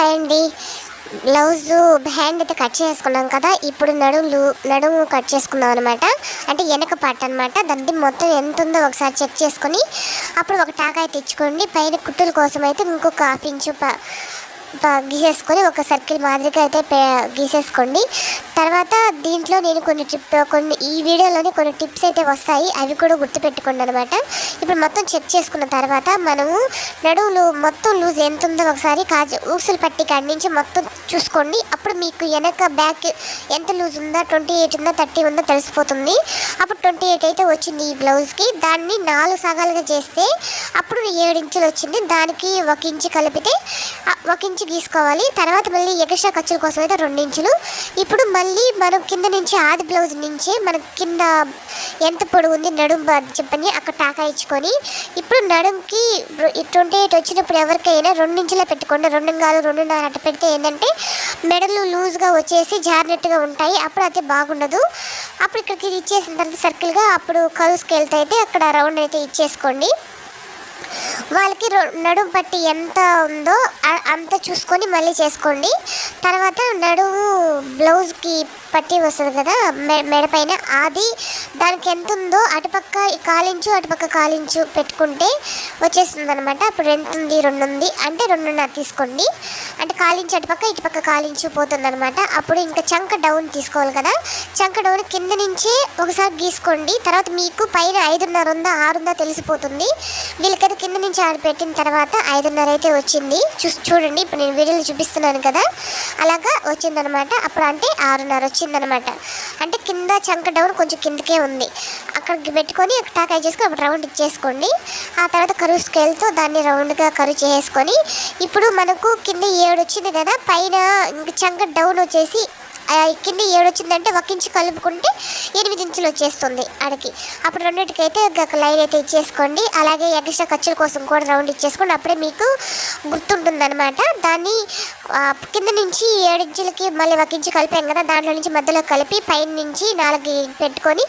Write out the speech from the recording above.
Hi అండి. Blouse hand అయితే cut చేసుకున్నాం కదా ఇప్పుడు నడుములు నడుము కట్ చేసుకున్నాం అనమాట అంటే వెనక పార్ట్ అనమాట దాన్ని మొత్తం ఎంత ఉందో ఒకసారి చెక్ చేసుకొని అప్పుడు ఒక టాకాయ తెచ్చుకోండి పైన కుట్టుల కోసం అయితే ఇంకొక హాఫ్ ఇంచు ప- గీసేసుకొని ఒక సర్కిల్ మాదిరిగా అయితే పే- గీసేసుకోండి. తర్వాత దీంట్లో నేను కొన్ని టిప్ కొన్ని ఈ వీడియోలోనే కొన్ని టిప్స్ అయితే వస్తాయి. అవి కూడా గుర్తుపెట్టుకోండి అనమాట ఇప్పుడు మొత్తం చెక్ చేసుకున్న తర్వాత మనము నడువులు మొత్తం లూజ్ ఎంత ఉందో ఒకసారి కాజు ఊసులు పట్టి కాడి నుంచి మొత్తం చూసుకోండి. అప్పుడు మీకు వెనక బ్యాక్ ఎంత లూజ్ ఉందా ట్వంటీ ఎయిట్ ఉందా థర్టీ ఉందా తెలిసిపోతుంది. అప్పుడు ట్వంటీ ఎయిట్ అయితే వచ్చింది ఈ బ్లౌజ్కి. దాన్ని నాలుగు సగాలుగా చేస్తే అప్పుడు ఏడు ఇంచులు వచ్చింది. దానికి ఒక ఇంచు కలిపితే ఒక ఇంచు గీసుకోవాలి. తర్వాత మళ్ళీ ఎగస్ట్రా ఖర్చుల కోసం అయితే రెండు ఇంచులు. ఇప్పుడు మళ్ళీ మనం కింద నుంచి ఆది బ్లౌజ్ నుంచి మనం కింద ఎంత పొడుగు ఉంది నడుము చెప్పని అక్కడ టాకా ఇచ్చుకొని ఇప్పుడు నడుంకి ట్వంటీ ఎయిట్ వచ్చినప్పుడు ఎవరికైనా రెండు ఇంచులే పెట్టుకోండి. రెండు కాదు రెండున్నర అట్ట పెడితే ఏంటంటే మెడలు లూజ్గా వచ్చేసి జారినట్టుగా ఉంటాయి. అప్పుడు అయితే బాగుండదు. అప్పుడు ఇక్కడికి ఇచ్చేసిన తర్వాత సర్కిల్గా అప్పుడు కరువు స్కేల్తో అయితే అక్కడ రౌండ్ అయితే ఇచ్చేసుకోండి. వాళ్ళకి రొ- నడుము పట్టి ఎంత ఉందో అంత చూసుకొని మళ్ళీ చేసుకోండి. తర్వాత నడుము బ్లౌజ్కి పట్టి వస్తుంది కదా మె మెడ పైన. అది దానికి ఎంత ఉందో అటుపక్క కాలించు అటుపక్క కాలించు పెట్టుకుంటే వచ్చేస్తుంది అనమాట అప్పుడు ఎంత ఉంది రెండు ఉంది. అంటే రెండున్నర తీసుకోండి. అంటే కాలించు అటుపక్క ఇటుపక్క కాలించు పోతుంది అనమాట అప్పుడు ఇంకా చంక డౌన్ తీసుకోవాలి కదా. చంక డౌన్ కింద నుంచే ఒకసారి గీసుకోండి. తర్వాత మీకు పైన ఐదున్నర ఉందా ఆరుందా తెలిసిపోతుంది. వీళ్ళకైతే కింద నుంచి ఆరు పెట్టిన తర్వాత ఐదున్నర అయితే వచ్చింది. చూ చూడండి. ఇప్పుడు నేను వీడియోలో చూపిస్తున్నాను కదా. అలాగా వచ్చిందనమాట అప్పుడు అంటే ఆరున్నర వచ్చిందనమాట. అంటే కింద చంక డౌన్ కొంచెం కిందకే ఉంది. అక్కడికి పెట్టుకొని టాకాయ చేసుకొని అప్పుడు రౌండ్ ఇచ్చేసుకోండి. ఆ తర్వాత కరువు స్కేల్తో దాన్ని రౌండ్గా కరువు చేసుకొని ఇప్పుడు మనకు కింద ఏడు వచ్చింది కదా పైన ఇంక చంక డౌన్ వచ్చేసి కింద ఏడు వచ్చిందంటే ఒక ఇంచు కలుపుకుంటే ఎనిమిది ఇంచులు వచ్చేస్తుంది అడికి. అప్పుడు రెండింటికైతే ఒక లైన్ అయితే ఇచ్చేసుకోండి. అలాగే ఎక్స్ట్రా ఖర్చుల కోసం కూడా రౌండ్ ఇచ్చేసుకోండి. అప్పుడే మీకు గుర్తుంటుందన్నమాట. దాన్ని కింద నుంచి ఏడు ఇంచులకి మళ్ళీ ఒక ఇంచు కలిపాం కదా దాంట్లో నుంచి మధ్యలో కలిపి పైన నుంచి నాలుగు పెట్టుకొని